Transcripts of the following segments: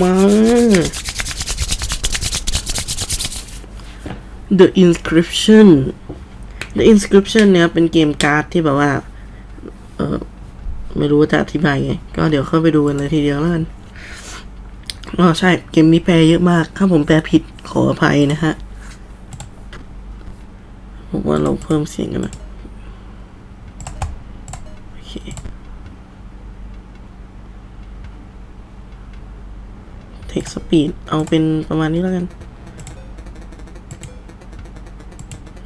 มา The Inscription The Inscription เนี่ยเป็นเกมการ์ดที่แบบว่า เออไม่รู้ว่าจะอธิบายไง ก็เดี๋ยวเข้าไปดูกันเลยทีเดียวแล้วกันอ๋อใช่ เกมนี้แปลเยอะมาก ถ้าผมแปลผิดขออภัยนะฮะ ผมว่าเราเพิ่มเสียงกันนะโอเค เทคสปีดเอาเป็นประมาณนี้แล้วกัน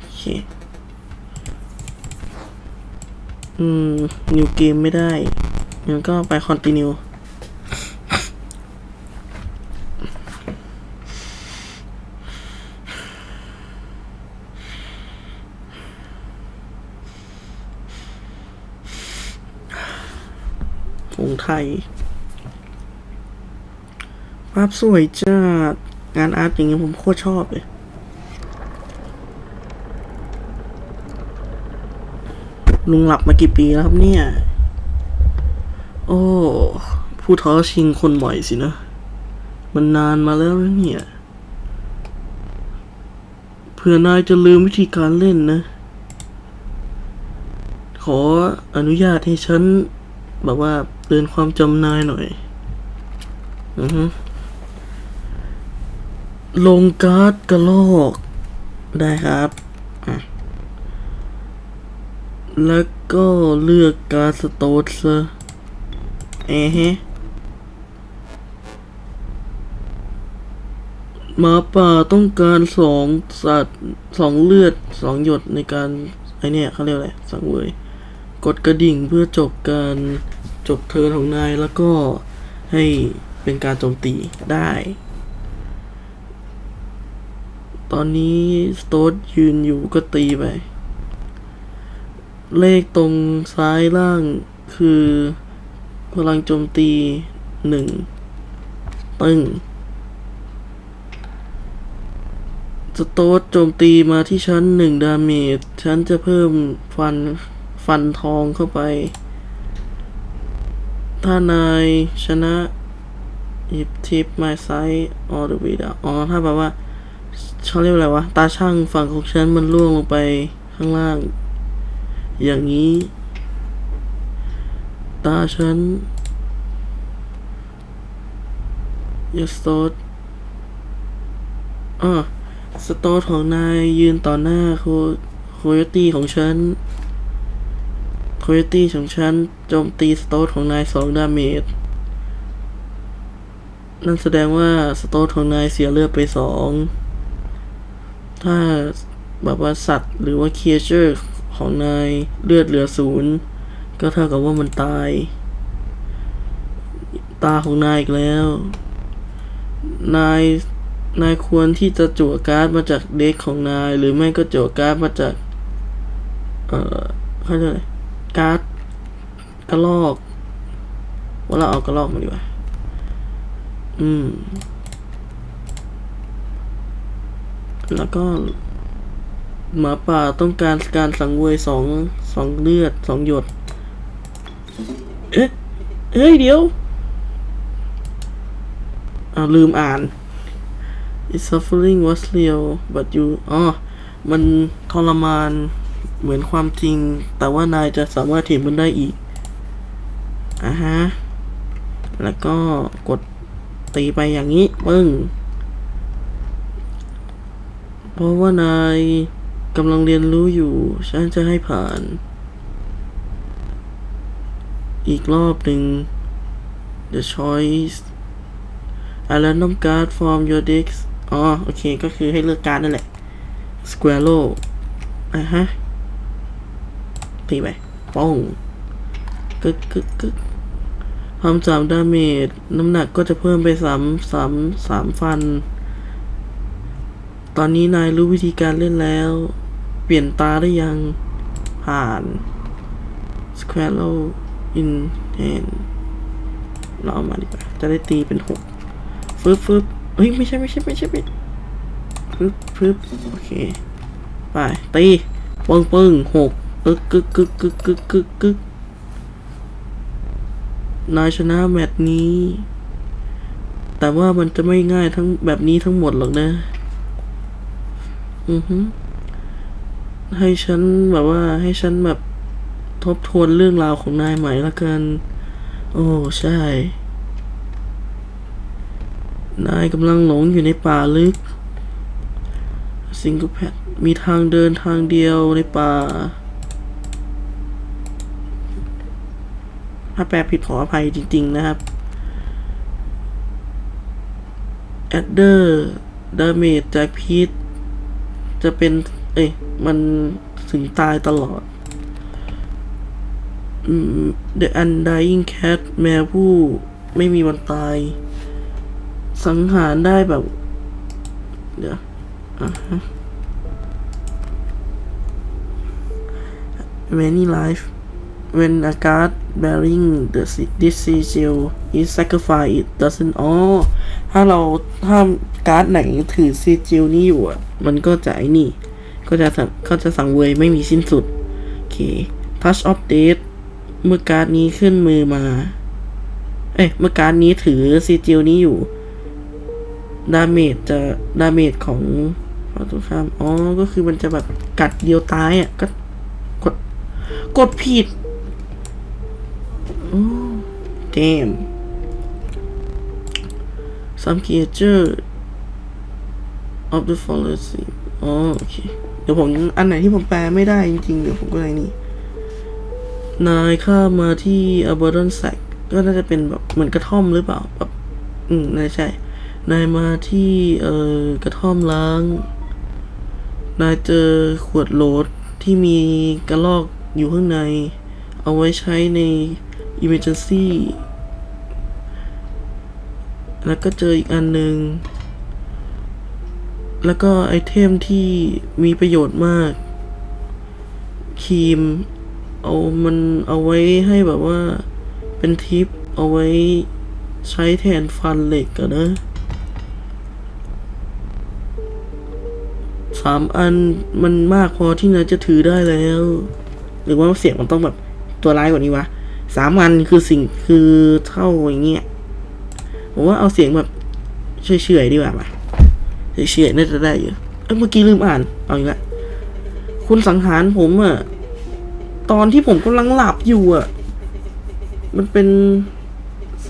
โอเค อืม นิวเกมไม่ได้งั้นก็ไปคอนติเนียของไทยาพสวยจ้างานอาร์ตอย่างเงี้ยผมโคตรชอบเลยลุงหลับมากี่ปีแล้วครับเนี่ย โอ้ผู้ท้อชิงคนใหม่สินะ มันนานมาแล้วนะเนี่ย เพื่อนายจะลืมวิธีการเล่นนะ ขออนุญาตให้ฉัน แบบว่าเตือนความจำนายหน่อย อือฮึ ลงการ์ดกระโลก ได้ครับแล้วก็เลือกการ์ดสโตดซเอะฮะหมาป่าต้องการสองสัตว์สองเลือดสองหยดในการไอเนี่ยเขาเรียกอะไรสังเวยกดกระดิ่งเพื่อจบการจบเทิร์นของนายแล้วก็ให้เป็นการโจมตีได้ ตอนนี้สโตดยืนอยู่ก็ตีไป เลขตรงซ้ายล่างคือพลังโจมตีหนึ่งปึ้งสโตดโจมตีมาที่ชั้นหนึ่งดาเมจฉันจะเพิ่มฟันฟันทองเข้าไป ถ้านายชนะหยิบทิปไม้ไซส์ all the way down อ๋อ ถ้าแบบว่า เขาเรียกว่าอะไรวะ ตาช่างฝั่งของฉันมันล่วงลงไปข้างล่าง อย่างนี้ ตาฉันยสโตดอ่าสโตดของนายยืนต่อหน้าโคโคโยตี้ของฉัน โคโยตี้ของฉันโจมตีสโตดของนายสองดาเมจ นั่นแสดงว่าสโตดของนายเสียเลือดไปสอง ถ้าแบบว่าสัตว์หรือว่าเคเจอร์ของนายเลือดเหลือศูนย์ก็เท่ากับว่ามันตาย ตาของนายอีกแล้ว นายนายควรที่จะจั่วการ์ดมาจากเด็กของนาย หรือไม่ก็จั่วการ์ดมาจาก เอ่อเขาเรียกอะไรการ์ดกระลอกว่าเราเอากระลอกมาดีกว่า อืม แล้วก็ หมาป่าต้องการการสังเวยสองสองเลือดสองหยด เอ๊ะเฮ้ยเดี๋ยวอ่าลืมอ่าน It's suffering was real but you อ๋อ มันทรมานเหมือนความจริง แต่ว่านายจะสามารถเห็นมันได้อีกอะฮะ แล้วก็กดตีไปอย่างนี้ ปึ้ง เพราะว่านายกำลังเรียนรู้อยู่ ฉันจะให้ผ่าน อีกรอบหนึ่ง the choice a random card from your deck อ๋อ โอเค ก็คือให้เลือกการดนั่นแหละ squirrel อะฮะตีไปป้องกึกกึกกึกความสามดาเมจ น้ำหนักก็จะเพิ่มไปสามสามสามฟัน ตอนนี้นายรู้วิธีการเล่นแล้ว เปลี่ยนตาได้ยัง ผ่าน Squirrel in hand เราเอามาดีกว่า จะได้ตีเป็นหกฟึบฟึบเฮ้ย ไม่ใช่ ไม่ใช่ ไม่ใช่ไม่ฟึบฟึบโอเค ไป ตีปึ้งปึ้งหกกึกกึกกึกกึกกึกกึกกึกนายชนะแมตช์นี้ แต่ว่ามันจะไม่ง่ายทั้งแบบนี้ทั้งหมดหรอกนะ อือฮึให้ฉันแบบว่า ให้ฉันแบบทบทวนเรื่องราวของนายใหม่ละกัน โอ้ ใช่ นายกำลังหลงอยู่ในป่าลึกซิงเกิลแพดมีทางเดินทางเดียวในป่า ถ้าแปลผิดขออภัยจริง ๆ นะครับ แอดเดอร์ดาเมจจากพิษ จะเป็น เอ้ยมันถึงตายตลอดอืม The Undying Cat แมวผู้ไม่มีวันตาย สังหารได้แบบ เดี๋ยวอะฮะ Many life when a guard bearing the this sigil is sacrificed it doesn't อ๋อถ้าเราถ้าการ์ดไหนถือซีจิลนี้อยู่อะ มันก็จะไอ้นี่ ก็จะสังก็จะสังเวยไม่มีสิ้นสุด โอเค Touch of Death เมื่อการ์ดนี้ขึ้นมือมา เอ้ยเมื่อการ์ดนี้ถือซีจิลนี้อยู่ ดาเมจจะดาเมจของฝั่งตรงข้าม อ๋อ ก็คือมันจะแบบกัดเดียวตายอะ ก็กด กดผิด โอ้ damn some creature of the forest อ๋อโอเค เดี๋ยวผมอันไหนที่ผมแปลไม่ได้จริงๆ เดี๋ยวผมก็อะไรนี่ นายข้ามาที่ a b o r d o n sack ก็น่าจะเป็นแบบเหมือนกระท่อมหรือเปล่าแบบอืมน่าใช่ นายมาที่เอ่อกระท่อมล้าง นายเจอขวดโหลดที่มีกระลอกอยู่ข้างใน เอาไว้ใช้ใน emergency แล้วก็เจออีกอันหนึ่ง แล้วก็ไอเทมที่มีประโยชน์มาก ครีม เอามันเอาไว้ให้แบบว่าเป็นทิป เอาไว้ใช้แทนฟันเหล็กอะนนะสามอันมันมากพอที่นายจะถือได้แล้ว หรือว่าเสียงมันต้องแบบตัวร้ายกว่านี้วะ สามอันคือสิ่งคือเท่าอย่างเงี้ยผมว่าเอาเสียงแบบเฉยๆดีกว่าปะเฉยๆน่าจะได้อยู่เอ้เมื่อกี้ลืมอ่าน เอาอีกแล้วคุณสังหารผมอะตอนที่ผมกำลังหลับอยู่อะมันเป็น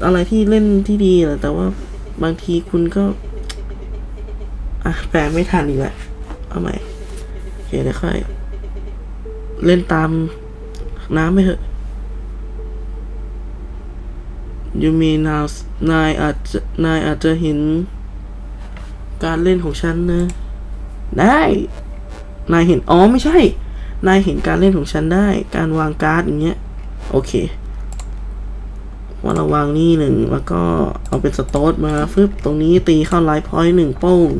อะไรที่เล่นที่ดีแหละแต่ว่าบางทีคุณก็ อะแปลไม่ทันอีกแล้วเอาใหม่โอเคเดี๋ยวค่อย เล่นตามน้ำไปเถอะ ยูมีนาวนายอาจจะนายอาจจะเห็น การเล่นของฉันนะ ได้ นายเห็น อ๋อ ไม่ใช่ นายเห็นการเล่นของฉันได้ การวางการ์ดอย่างเงี้ย โอเค ว่าเราวางนี่หนึ่ง แล้วก็เอาเป็นสโต๊ดมาฟึบตรงนี้ตีเข้าไลฟ์พอยต์หนึ่งโป้ง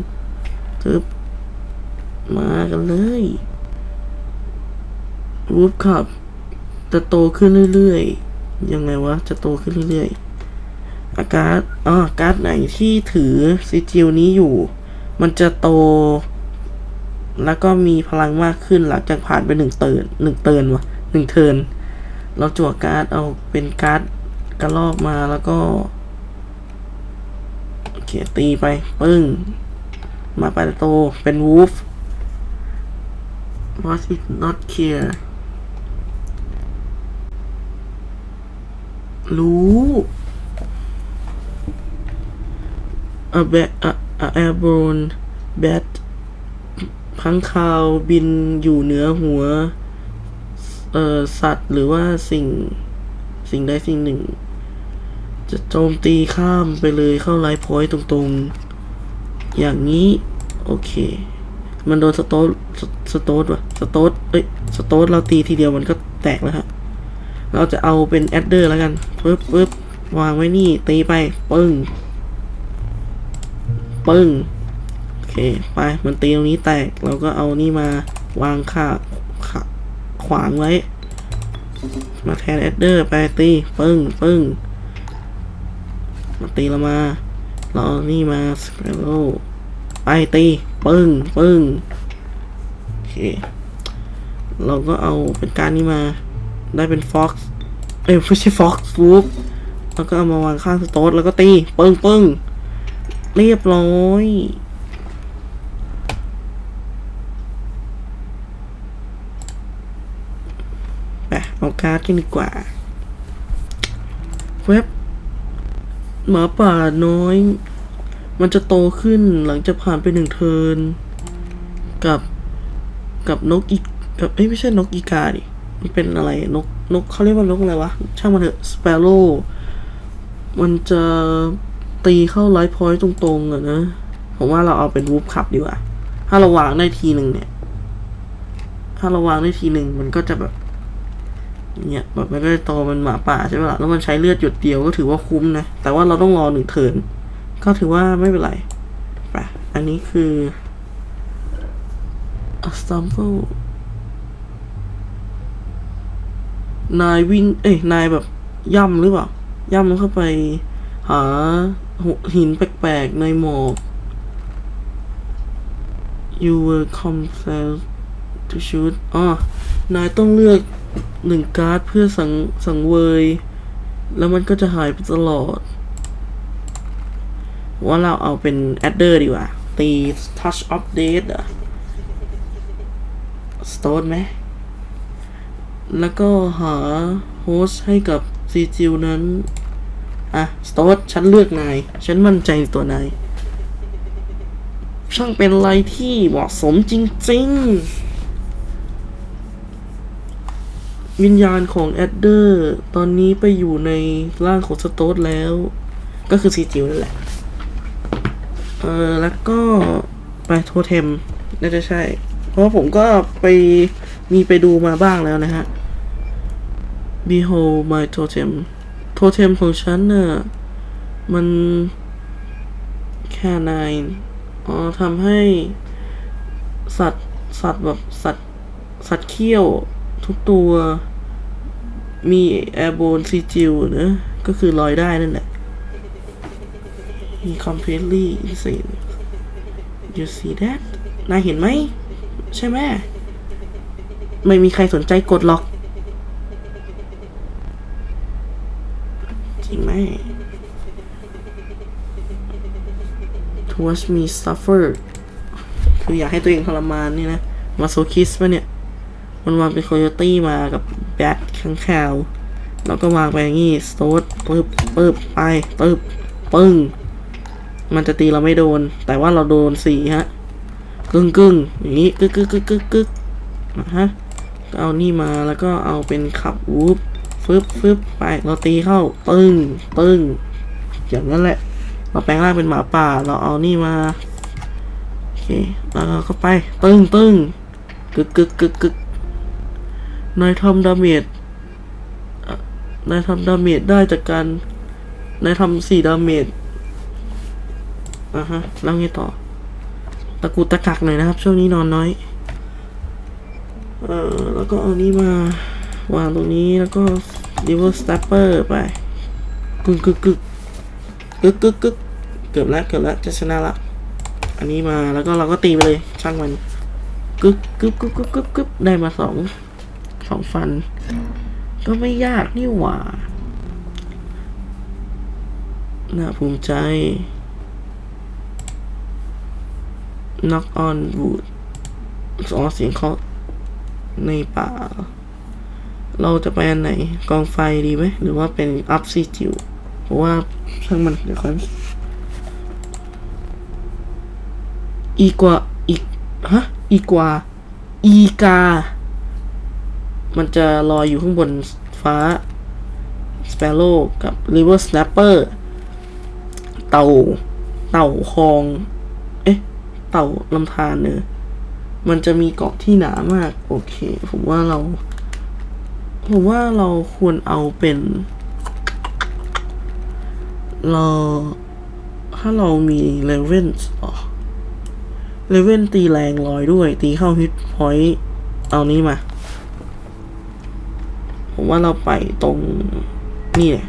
ทึบมากันเลยวูฟขับจะโตขึ้นเรื่อยๆ ยังไงวะ จะโตขึ้นเรื่อยๆอาการอ๋อการ์ดไหนที่ถือซิจิลนี้อยู่ มันจะโต แล้วก็มีพลังมากขึ้นหลังจากผ่านไปหนึ่งเติร์นหนึ่งเติร์นวะหนึ่งเทิร์นเราจั่วการ์ดเอาเป็นการ์ดกระลอกมาแล้วก็โอเคตีไป ปึ้ง มาไปโตเป็นวูฟ was it not clear รู้ a bat a, a airborne bat พังคาวบินอยู่เหนือหัว เอ่อ สัตว์หรือว่าสิ่ง สิ่งใดสิ่งหนึ่ง จะโจมตีข้ามไปเลยเข้าไลฟ์พอยต์ตรงๆ อย่างนี้ โอเค มันโดนสโตสสโตสว่ะ สโตสเอ้ย สโตสเราตีทีเดียวมันก็แตกแล้วครับ เราจะเอาเป็นแอดเดอร์แล้วกันปึ๊บปึ๊บวางไว้นี่ตีไปปึ้งปึ้งโอเคไปมันตีตรงนี้แตกเราก็เอานี่มาวางค่าขะขวางไว้ มาแทนแอดเดอร์ไปตีปึ้งปึ้งมาตีเรามาเราเอานี่มาสเปโร่ไปตีปึ้งปึ้งโอเคเราก็เอาเป็นการนี้มา ได้เป็นฟ็อกซ์เอ้ยไม่ใช่ฟ็อกซ์วูฟแล้วก็เอามาวางข้างสโต๊ดแล้วก็ตีปึ้งปึ้งเรียบร้อยไปเอาการ์ดกันดีกว่าเว็บหมาป่าน้อย มันจะโตขึ้นหลังจากผ่านไปหนึ่งเทิน กับกับนกอีกกับเอ้ยไม่ใช่นกอีกาดิ มันเป็นอะไรนกนกเขาเรียกว่านกอะไรวะ ช่างมันเถอะสเปโร่มันจะตีเข้าไลท์พอยต์ตรงๆอะนะ ผมว่าเราเอาเป็นวูฟขับดีกว่า ถ้าเราวางได้ทีหนึ่งเนี่ย ถ้าเราวางได้ทีหนึ่งมันก็จะแบบเนี่ยแบบมันก็จะโตเป็นหมาป่าใช่ไหมล่ะแล้วมันใช้เลือดหยดเดียวก็ถือว่าคุ้มนะ แต่ว่าเราต้องรอหนึ่งเทินก็ถือว่าไม่เป็นไรไปอันนี้คือ a stumble นายวิ่ง เอ้ยนายแบบย่ำหรือเปล่า ย่ำเข้าไป หาหินแปลกๆในหมอก you were compelled to shoot อ๋อนายต้องเลือกหนึ่งการ์ดเพื่อสังสังเวย แล้วมันก็จะหายไปตลอด ว่าเราเอาเป็นแอดเดอร์ดีกว่า ตี touch of death อะ stone ไหม แล้วก็หาโฮสต์ให้กับซีจิวนั้น อะสโตดฉันเลือกนาย ฉันมั่นใจในตัวนาย ช่างเป็นอะไรที่เหมาะสมจริง ๆ วิญญาณของแอดเดอร์ ตอนนี้ไปอยู่ในร่างของสโตดแล้ว ก็คือซีจิวนั่นแหละ เออ แล้วก็ไปโทเทมน่าจะใช่ เพราะผมก็ไปมีไปดูมาบ้างแล้วนะฮะ Behold my totem โทเทมของฉันน่ะมันแค่นายอ๋อทำให้ สัตว์ สัตว์แบบสัตว์ สัตว์เขี้ยว ทุกตัวมีแอร์โบนซีจิวนะก็คือลอยได้นั่นแหละมี completely insane you see that นายเห็นไหม ใช่ไหม ไม่มีใครสนใจกดหรอก จริง ไหม towards me suffer คืออยากให้ตัวเองทรมานนี่นะ มาโซคิสปะเนี่ย มันวางเป็นโคโยตี้มากับแบทข้างคาว แล้วก็วางไปอย่างงี้สโตดปึ๊บปึ๊บไปปึ๊บปึ้ง มันจะตีเราไม่โดน แต่ว่าเราโดนสี่ฮะ กึ่งกึ่งอย่างนี้กึกกึกกึกกึกกึกนะฮะก็เอานี่มาแล้วก็เอาเป็นขับวูบ ฟึบฟึบไปเราตีเข้าปึ้งปึ้งอย่างนั้นแหละ เราแปลงร่างเป็นหมาป่า เราเอานี่มาโอเคแล้วเราไป ตึ้งตึ้งกึกกึกกึกกึกนายทำดาเมจนายทำดาเมจได้จากการนายทำสี่ดาเมจอะฮะแล้วไงต่อ ตะกุตะกักหน่อยนะครับ ช่วงนี้นอนน้อย เออแล้วก็เอานี้มาวางตรงนี้แล้วก็ river stepper ไปกึกกึกกึกกึกกึกกึกเกือบแล้วเกือบแล้วจะชนะละ อันนี้มาแล้วก็เราก็ตีไปเลยช่างมันกึกกึกกึกกึกกึกกึกได้มาสองสองฟัน ก็ไม่ยากนี่หว่าน่าภูมิใจ knock on wood อ๋อเสียงเคาในป่า เราจะไปอันไหนกองไฟดีไหมหรือว่าเป็นอัพซีจิวเพราะว่าช่างมันเดี๋ยวค่อยอีกว่าอีกฮะอีกว่าอีกา มันจะลอยอยู่ข้างบนฟ้า Sparrow กับ River Snapper เต่า เต่าคลอง เอ๊ะ เต่าลำธารเนอะมันจะมีเกาะที่หนามาก โอเค ผมว่าเรา ผมว่าเราควรเอาเป็นเราถ้าเรามีเลเว่นอ๋อเลเว่นตีแรงลอยด้วย ตีเข้าฮิตพอยต์เอานี้มา ผมว่าเราไปตรงนี่เลย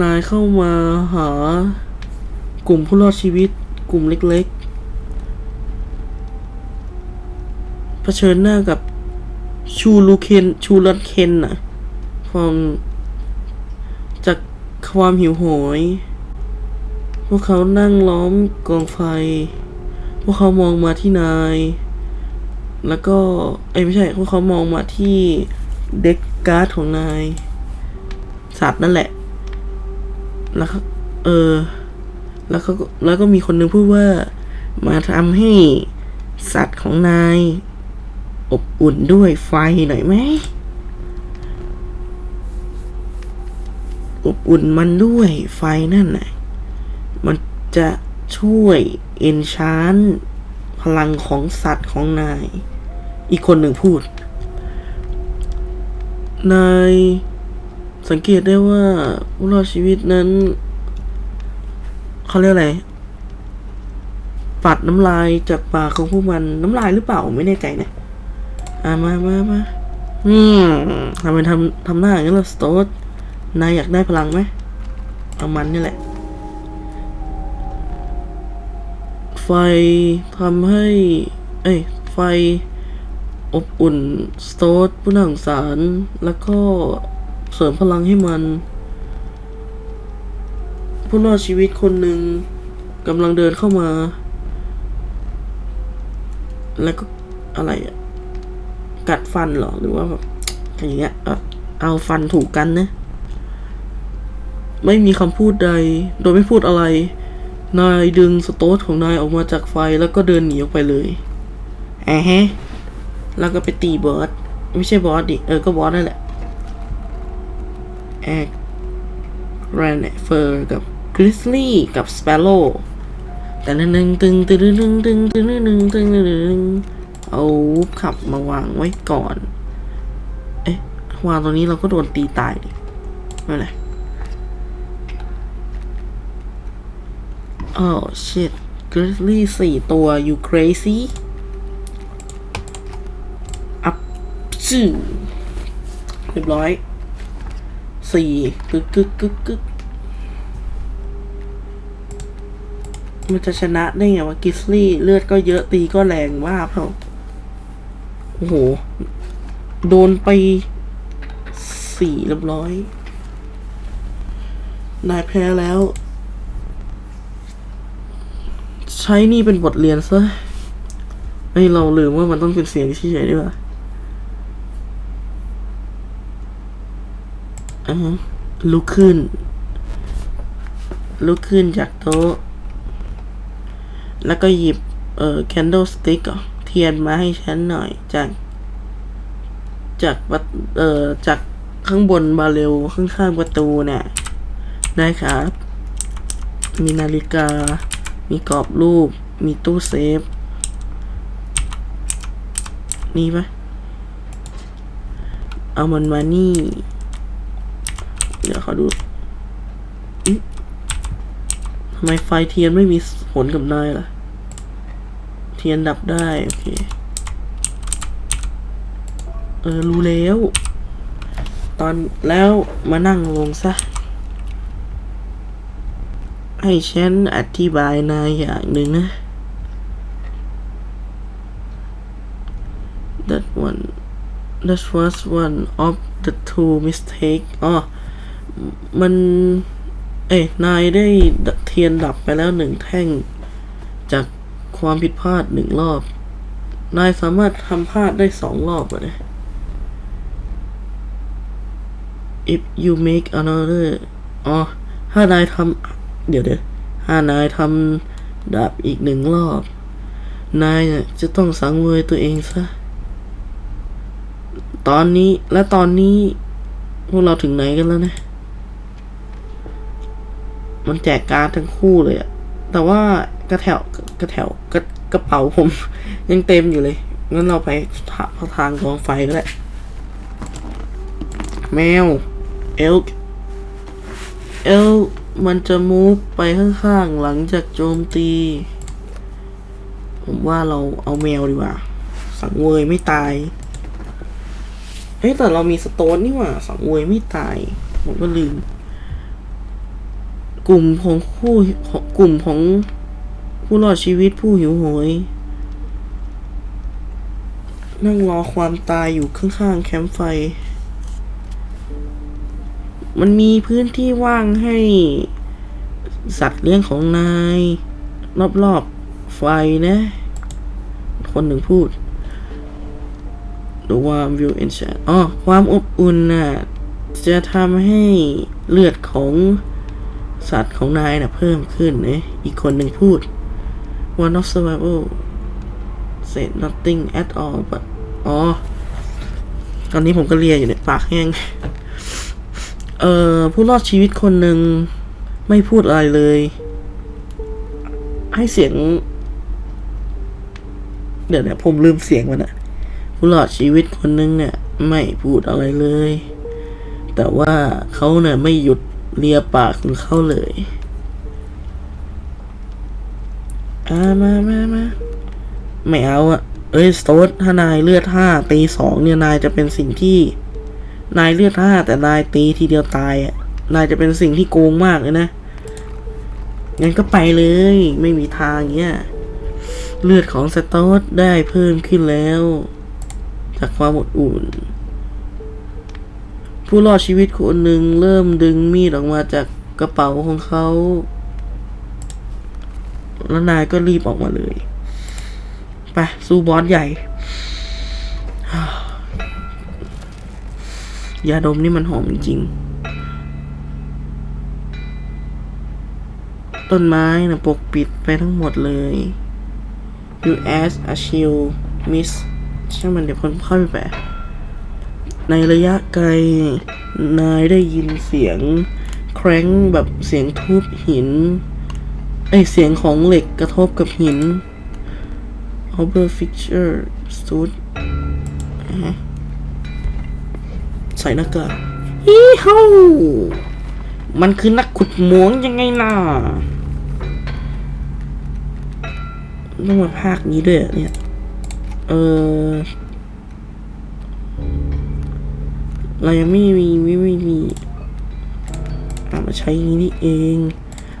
นายเข้ามาหากลุ่มผู้รอดชีวิตกลุ่มเล็กๆ เผชิญหน้ากับชูลูเคนชูรันเคนน่ะ from ความหิวโหย พวกเขานั่งล้อมกองไฟ พวกเขามองมาที่นาย แล้วก็เอ้ไม่ใช่ พวกเขามองมาที่เด็กการ์ดของนายสัตว์นั่นแหละ แล้วเออ แล้วเขาก็แล้วก็มีคนหนึงพูดว่า มาทำให้สัตว์ของนาย อบอุ่นด้วยไฟหน่อยไหม อบอุ่นมันด้วยไฟนั่นน่ะ มันจะช่วยเอนชานพลังของสัตว์ของนาย อีกคนหนึ่งพูด นายสังเกตได้ว่าผู้รอดชีวิตนั้น เขาเรียกอะไร ปัดน้ำลายจากปากของพวกมันน้ำลายหรือเปล่าไม่แน่ใจนะ อ่ามามามาอืมทำไมทำทำหน้าอย่างนั้นล่ะสโตดนายอยากได้พลังไหมเอามันนี่แหละ ไฟทำให้ เอ้ย ไฟอบอุ่นสโตดผู้น่าสงสาร แล้วก็เสริมพลังให้มัน ผู้รอดชีวิตคนหนึ่งกำลังเดินเข้ามา แล้วก็อะไรอะ กัดฟันเหรอหรือว่าแบบอย่างเงี้ยเอาเอาฟันถูกกันนะไม่มีคำพูดใด โดยไม่พูดอะไร นายดึงสโตทของนายออกมาจากไฟแล้วก็เดินหนีออกไปเลยแอะฮะแล้วก็ไปตีบอสไม่ใช่บอสดิเออก็บอสนั่นแหละแอกแรนเฟอร์กับกริสลี่กับสเปโร่แต่นึงตึงตึงตึงตึงตึงตึงตึงตึงตึงตึง เอาวุบขับมาวางไว้ก่อน เอ๊ะ วางตรงนี้เราก็โดนตีตายดิไม่เป็นไรโอ้ shit กริซลี่สี่ตัว you crazy อัพชื่อเรียบร้อยสี่กึกกึกกึกกึกมันจะชนะได้ไงวะกิสลี่เลือดก็เยอะตีก็แรงมาเปล่า อ้โห โดนไปสี่เรียบร้อย นายแพ้แล้ว ใช้นี่เป็นบทเรียนซะไอเราลืมว่ามันต้องเป็นเสียงที่เฉยดีกว่าอะลุกขึ้น ลุกขึ้นจากโต๊ะ แล้วก็หยิบ เอ่อ candle stick อะ ทียนมาให้ฉันหน่อยจาก จากประเอ่อจากข้างบนบาเรลข้างๆประตูเนี่ยได้ครับ มีนาฬิกา มีกรอบรูป มีตู้เซฟ นี่ปะเอามันมานี่ เดี๋ยวเขาดูทำไมไฟเทียนไม่มีผลกับนายล่ะ ทียนดับได้ โอเค เออ รู้แล้ว ตอนแล้วมานั่งลงซะ ให้ฉันอธิบายนายอย่างหนึ่งนะ that one that was one of the two mistake อ๋อ มัน เอ้ยนายได้เทียนดับไปแล้วหนึ่งแท่ง ความผิดพลาดหนึ่งรอบ นายสามารถทำพลาดได้สองรอบอะนะ if you make another อ๋อถ้านายทำเดี๋ยวเดี๋ยวถ้านายทำดาบอีกหนึ่งรอบ นายน่ะจะต้องสังเวยตัวเองซะ ตอนนี้และตอนนี้ พวกเราถึงไหนกันแล้วนะ มันแจกการทั้งคู่เลยอะ แต่ว่ากระแถวกระแถวกระกระเป๋าผม ยังเต็มอยู่เลย งั้นเราไปทาทางกองไฟก็ได้แมวเอลเอลมันจะมูฟไปข้างๆ หลังจากโจมตี ผมว่าเราเอาแมวดีกว่า สังเวยไม่ตาย เฮ้แต่เรามีสโตนนี่หว่า สังเวยไม่ตาย ผมก็ลืม กลุ่มของผู้กลุ่มของผู้รอดชีวิตผู้หิวโหย นั่งรอความตายอยู่ข้างๆแคมป์ไฟ มันมีพื้นที่ว่างให้สัตว์เลี้ยงของนาย รอบๆไฟนะ คนหนึ่งพูด The warm view in chat อ๋อ ความอบอุ่นน่ะ จะทำให้เลือดของ สัตว์ของนายน่ะเพิ่มขึ้นเนะอีกคนหนึ่งพูด One of survival said nothing at all but อ๋อ ตอนนี้ผมก็เลียอยู่เนี่ยปากแห้ง เอ่อ ผู้รอดชีวิตคนหนึ่งไม่พูดอะไรเลย ให้เสียง เดี๋ยวเนี่ยผมลืมเสียงมันอะผู้รอดชีวิตคนหนึ่งเนี่ย ไม่พูดอะไรเลย แต่ว่าเขาเนี่ยไม่หยุด เลียปากของเข้าเลยอ่ามามามาไม่เอาอะเอ้ยสโตดถ้านายเลือดห้าตีสองเนี่ยนายจะเป็นสิ่งที่ นายเลือดห้าแต่นายตีทีเดียวตายอะนายจะเป็นสิ่งที่โกงมากเลยนะงั้นก็ไปเลย ไม่มีทางเงี้ย เลือดของสโตดได้เพิ่มขึ้นแล้ว จากความอดอุ่น ผู้รอดชีวิตคนหนึ่งเริ่มดึงมีดออกมาจากกระเป๋าของเขา แล้วนายก็รีบออกมาเลย ไป สู้บอสใหญ่ ยาดมนี่มันหอมจริง ต้นไม้นะปกปิดไปทั้งหมดเลย US a s h i e l miss ช่างมันเดี๋ยวผมเข้าไปแปะ ในระยะไกล นายได้ยินเสียงแคร้งแบบเสียงทุบหิน ไอเสียงของเหล็กกระทบกับหิน o b e r fixture stood ฮะใส่หน้ากากฮีเฮามันคือนักขุดหมวงยังไงน่ะต้องมาภาคนี้ด้วยเนี่ย เออ เรายังไม่มีไม่ไม่มีอะมาใช้อย่างนี้นี่เอง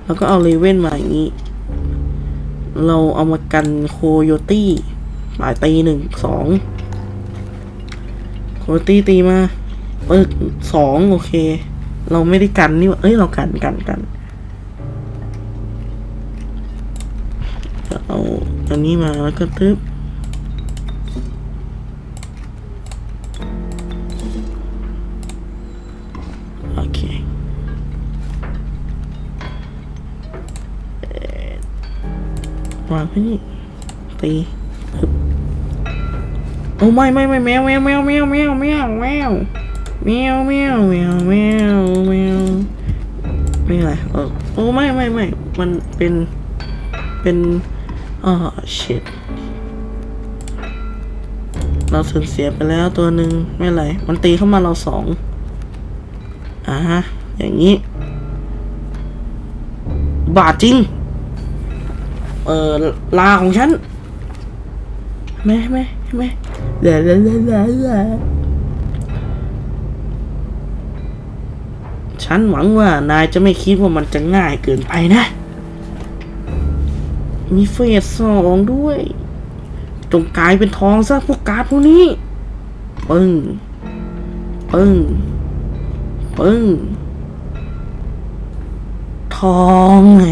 แล้วก็เอาเลเว่นมาอย่างนี้ เราเอามากันโคโยตี้หมายตีหนึ่งสองโคโยตี้ตีมาเออสองโอเค เราไม่ได้กันนี่ว่าเอ้ยเรากันกันกันเอาอันนี้มาแล้วก็ทึบ วางไว้นี่ตีโอ้ไม่ไม่ไม่แมวแมวแมวแมวแมวแมวแมวแมวแมวแมวแมวแมวไม่อะไรเออโอ้ไม่ไม่ไม่มันเป็นเป็นอ๋อ shit เราสูญเสียไปแล้วตัวหนึ่งไม่ไร มันตีเข้ามาเราสองอ่าฮะ อย่างนี้ บาทจริง เออลาของฉันแม่แม่แม่เดี๋ยวเดี๋ยวเดี๋ยวเดะฉันหวังว่านายจะไม่คิดว่ามันจะง่ายเกินไปนะ มีเฟสสองด้วย จงกลายเป็นทองซะพวกการ์ดพวกนี้ปึ้งปึ้งปึ้งทองแหม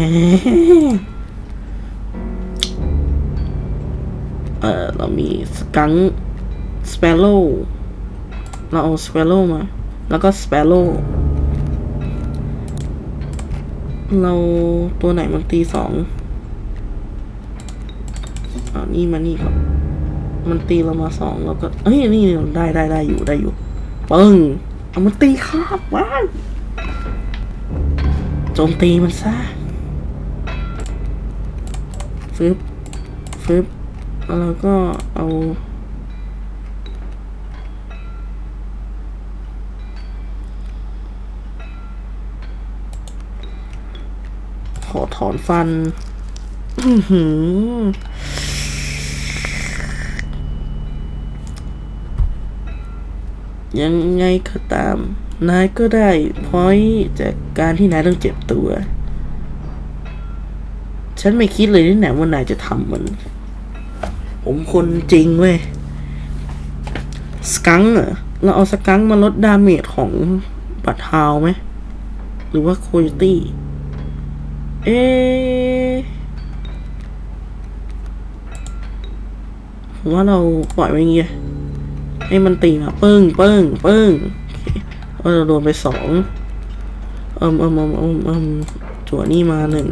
เออเรามีสกังสเปโร่เราเอาสเปโร่มา แล้วก็สเปโร่เราตัวไหนมันตีสองอ่านี่มานี่ก่อนมันตีเรามาสองแล้วก็เอ้ย นี่ได้ได้ได้อยู่ได้อยู่ปึ้งเอามันตีคาบว้าโจมตีมันซะฟึบฟึบ แล้วเราก็เอาขอถอนฟันหือยังไงก็ตาม นายก็ได้พอยจากการที่นายต้องเจ็บตัว ฉันไม่คิดเลยนี่แหละว่านายจะทำมัน ผมคนจริงเว้ยสกังเหรอเราเอาสกังมาลดดาเมจของบัตรฮาวไหม หรือว่าโคโยตี้ เอ๊ะผมว่าเราปล่อยไว้อย่างเงี้ยให้มันตีมาปิ้งปิ้งปิ้งเราโดนไปสองเอิมเอิมเอิมเอิมเอิมจั่วนี่มาหนึ่ง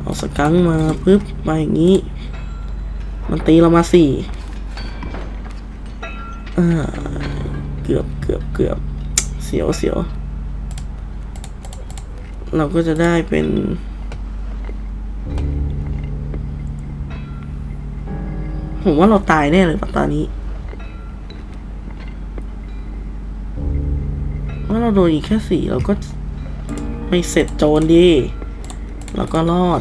เอาสกังมาปึ๊บมาอย่างนี้ มันตีเรามาสี่เกือบเกือบเกือบเสียวเสียวเราก็จะได้เป็นผมว่าเราตายแน่เลยปัตตานี้ว่าเราโดนอีกแค่สี่เราก็ไม่เสร็จโจรดี เราก็รอด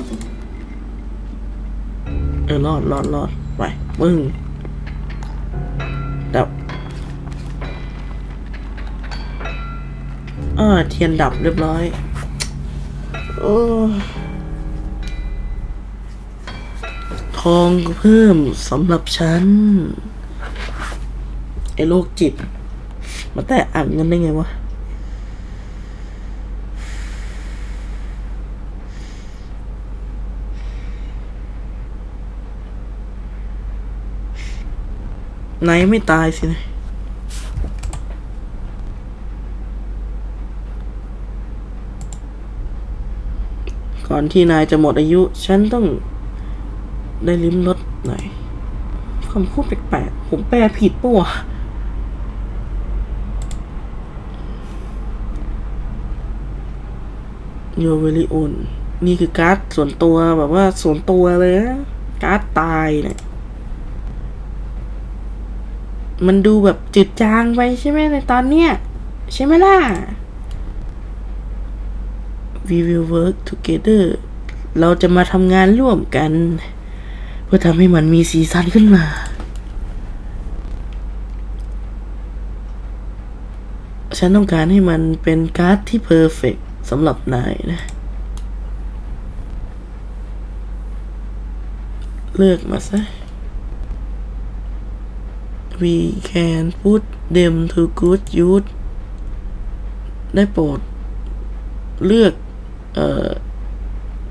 เออรอดรอดรอดไปปึ้งดับเออเทียนดับเรียบร้อย โอ้ทองเพิ่มสำหรับฉันไอ้โรคจิต มาแต่อ่านเงินได้ไงวะ นายไม่ตายสินะก่อนที่นายจะหมดอายุ ฉันต้องได้ลิ้มรสหน่อยคำพูดแปลกๆ ผมแปลผิดปะวะโยเวลิอุนนี่คือการ์ดส่วนตัวแบบว่าส่วนตัวเลยนะการ์ดตายเนี่ย มันดูแบบจืดจางไปใช่ไหมในตอนเนี้ย ใช่ไหมล่ะ We will work together เราจะมาทำงานร่วมกัน เพื่อทำให้มันมีสีสันขึ้นมา ฉันต้องการให้มันเป็นการ์ดที่เพอร์เฟกสำหรับนายนะ เลือกมาซะ We can put them to good use ได้โปรด เลือกเอ่อ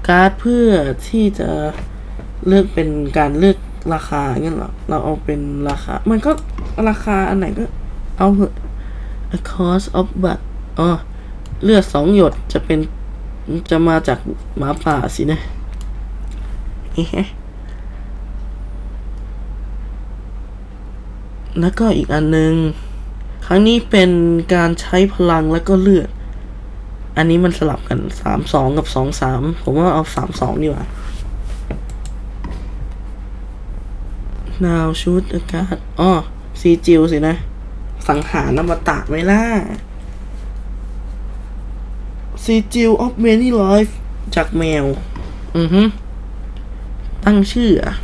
การ์ดเพื่อที่จะเลือกเป็นการเลือกราคาเงี้ยเหรอ เราเอาเป็นราคา มันก็ราคาอันไหนก็เอาเถอะ a cost of but อ๋อ เลือดสองหยดจะเป็นจะมาจากหมาป่าสินะเอ๊ แล้วก็อีกอันหนึง ครั้งนี้เป็นการใช้พลังแล้วก็เลือด อันนี้มันสลับกันสามสองกับสองสามผมว่าเอาสามสองดีกว่า now shoot a card อ๋อซีจิวสินะ สังหารนมตะไหมล่ะซีจิว of many life จากแมว อือฮึตั้งชื่ออะ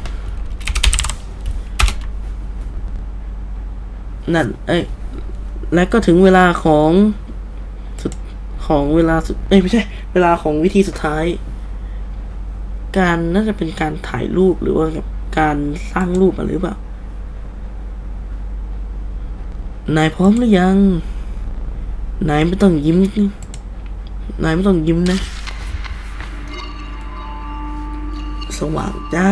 นั่นเอ้ยและก็ถึงเวลาของสุดของเวลาสุดเอ้ยไม่ใช่ เวลาของวิธีสุดท้าย การน่าจะเป็นการถ่ายรูปหรือว่าการสร้างรูปอะไรหรือเปล่า นายพร้อมหรือยัง นายไม่ต้องยิ้ม นายไม่ต้องยิ้มนะ สว่างจ้า